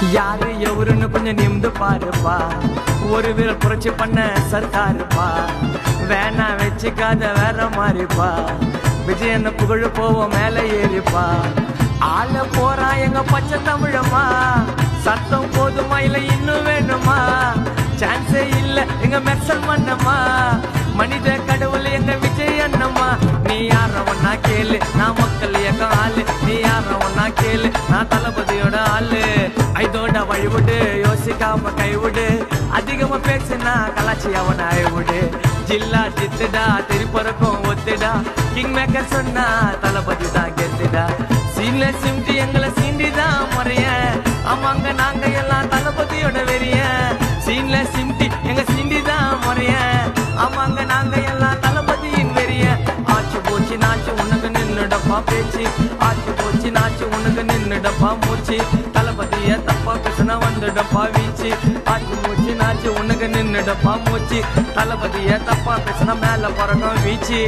யாரு எவருன்னு கொஞ்சம் நிமிந்து பாருப்பா. ஒரு வீரல் புரட்சி பண்ண சர்க்காருப்பா. வேணா வச்சுக்காத வேற மாதிரிப்பா விஜயன புகழ் போவோம் மேல ஏறிப்பா. ஆள போறா எங்க பச்சை தமிழம்மா. சத்தம் போதுமா இல்ல இன்னும் வேணுமா? சான்ஸே இல்ல எங்க மெர்சல் மண்ணம்மா மனித கடவுள் எங்க விஜய் அண்ணம்மா. நீ யார ஒன்னா கேளு? நான் மக்கள் இயக்கம் ஆளு. நீ யார ஒன்னா கேளு? நான் தளபதி வழிவிடு யோசிக்காம கைவிடு. அதிகமா பேசுனா கலாச்சி அவன் ஆய்விடு ஜில்லா ஜித்துடா திருப்பறக்கும் ஒத்துடா. கிங் மேக்கர் சொன்னா தளபதி தான் கெத்துடா. சீன்ல சிம்டி எங்களை சீண்டிதான் முறைய. ஆமாங்க நாங்க எல்லாம் தளபதியோட வெறிய. சீன்ல சிம்டி எங்க சீண்டிதான் முறைய. ஆமாங்க நாங்க எல்லாம் தளபதியின் வெறிய. ஆச்சு போச்சு நாச்சு உனக்கு நின்னுடப்பா பேச்சு. ஆச்சு போச்சு நாச்சு உனக்கு நின்னுடப்பா மூச்சு. தளபதிய தப்பா பேசுனா வந்துடப்பா வீச்சு. ஆச்சு மூச்சு நாச்சு உனக்கு நின்னுடப்பா மூச்சு. தளபதிய தப்பா பேசுனா மேல பறக்கம் வீச்சு.